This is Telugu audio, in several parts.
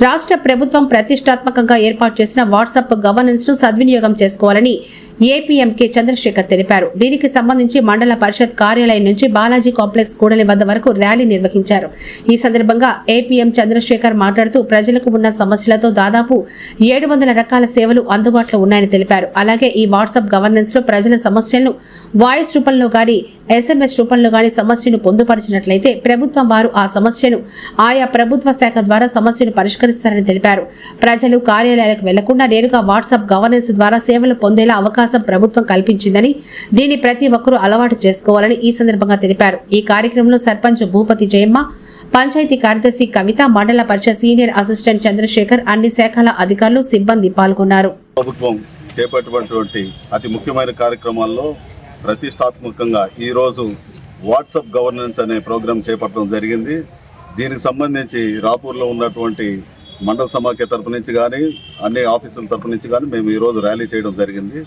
రాష్ట్ర ప్రభుత్వం ప్రతిష్టాత్మకంగా ఏర్పాటు చేసిన వాట్సాప్ గవర్నెన్స్ను సద్వినియోగం చేసుకోవాలని ఏపీఎంకే చంద్రశేఖర్ తెలిపారు. దీనికి సంబంధించి మండల పరిషత్ కార్యాలయం నుంచి బాలాజీ కాంప్లెక్స్ కూడలి వద్ద వరకు ర్యాలీ నిర్వహించారు. ఈ సందర్భంగా ఏపీఎం చంద్రశేఖర్ మాట్లాడుతూ ప్రజలకు ఉన్న సమస్యలతో దాదాపు ఏడు వందల రకాల సేవలు అందుబాటులో ఉన్నాయని తెలిపారు. అలాగే ఈ వాట్సాప్ గవర్నెన్స్లో ప్రజల సమస్యలను వాయిస్ రూపంలో గాని ఎస్ఎంఎస్ రూపంలో గాని సమస్యను పొందుపరిచినట్లయితే ప్రభుత్వం వారు ఆ సమస్యను ఆయా ప్రభుత్వ శాఖ ద్వారా సమస్యను పరిష్కరిస్తారని తెలిపారు. ప్రజలు కార్యాలయాలకు వెళ్ళకుండా నేరుగా వాట్సాప్ గవర్నెన్స్ ద్వారా సేవలు పొందేలా అవకాశం ప్రభుత్వం కల్పించిందని దీన్ని ప్రతి ఒక్కరూ అలవాటు చేసుకోవాలని ఈ సందర్భంగా తెలిపారు. ఈ కార్యక్రమంలో సర్పంచ్ భూపతి జయమ్మ పంచాయతీ కార్యదర్శి కవిత మండల పరిషత్ సీనియర్ అసిస్టెంట్ చంద్రశేఖర్ అన్ని శాఖల అధికారులు సిబ్బంది పాల్గొన్నారు. ప్రభుత్వం చేపట్టినటువంటి అతి ముఖ్యమైన కార్యక్రమాల్లో ప్రతిష్టాత్మకంగా ఈరోజు వాట్సాప్ గవర్నెన్స్ అనే ప్రోగ్రాం చేపట్టడం జరిగింది. దీనికి సంబంధించి రాపూర్లో ఉన్నటువంటి మండల సమాఖ్య తరపు నుంచి కానీ అన్ని ఆఫీసుల తరపు నుంచి కానీ మేము ఈరోజు ర్యాలీ చేయడం జరిగింది.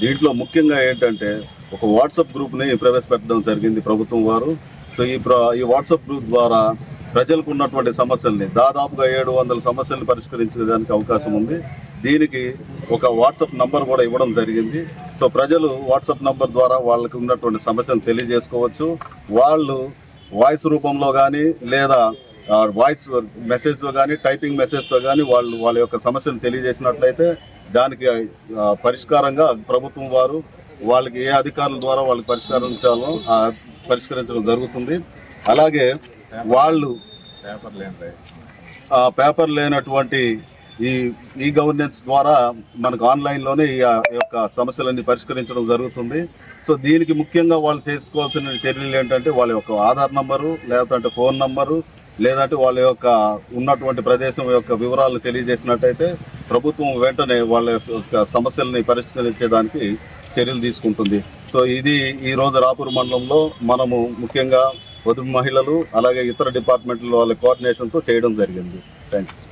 దీంట్లో ముఖ్యంగా ఏంటంటే ఒక వాట్సాప్ గ్రూప్ని ప్రవేశపెట్టడం జరిగింది ప్రభుత్వం వారు. సో ఈ ప్ర ఈ వాట్సాప్ గ్రూప్ ద్వారా ప్రజలకు ఉన్నటువంటి సమస్యల్ని దాదాపుగా ఏడు వందల సమస్యల్ని పరిష్కరించడానికి అవకాశం ఉంది. దీనికి ఒక వాట్సాప్ నంబర్ కూడా ఇవ్వడం జరిగింది. సో ప్రజలు వాట్సాప్ నంబర్ ద్వారా వాళ్ళకి ఉన్నటువంటి సమస్యను తెలియజేసుకోవచ్చు. వాళ్ళు వాయిస్ రూపంలో కానీ లేదా వాయిస్ మెసేజ్తో కానీ టైపింగ్ మెసేజ్తో కానీ వాళ్ళు వాళ్ళ యొక్క సమస్యను తెలియజేసినట్లయితే దానికి పరిష్కారంగా ప్రభుత్వం వారు వాళ్ళకి ఏ అధికారుల ద్వారా వాళ్ళకి పరిష్కరించాలో పరిష్కరించడం జరుగుతుంది. అలాగే వాళ్ళు ఆ పేపర్ లేనటువంటి ఈ ఈ గవర్నెన్స్ ద్వారా మనకు ఆన్లైన్లోనే ఈ యొక్క సమస్యలన్నీ పరిష్కరించడం జరుగుతుంది. సో దీనికి ముఖ్యంగా వాళ్ళు చేసుకోవాల్సిన చర్యలు ఏంటంటే వాళ్ళ యొక్క ఆధార్ నంబరు లేదంటే ఫోన్ నంబరు లేదంటే వాళ్ళ యొక్క ఉన్నటువంటి ప్రదేశం యొక్క వివరాలు తెలియజేసినట్టయితే ప్రభుత్వం వెంటనే వాళ్ళ యొక్క సమస్యల్ని పరిష్కరించడానికి చర్యలు తీసుకుంటుంది. సో ఇది ఈ రోజు రాపూర్ మండలంలో మనము ముఖ్యంగా వధు మహిళలు అలాగే ఇతర డిపార్ట్మెంట్ల వాళ్ళ కోఆర్డినేషన్తో చేయడం జరిగింది. Thank you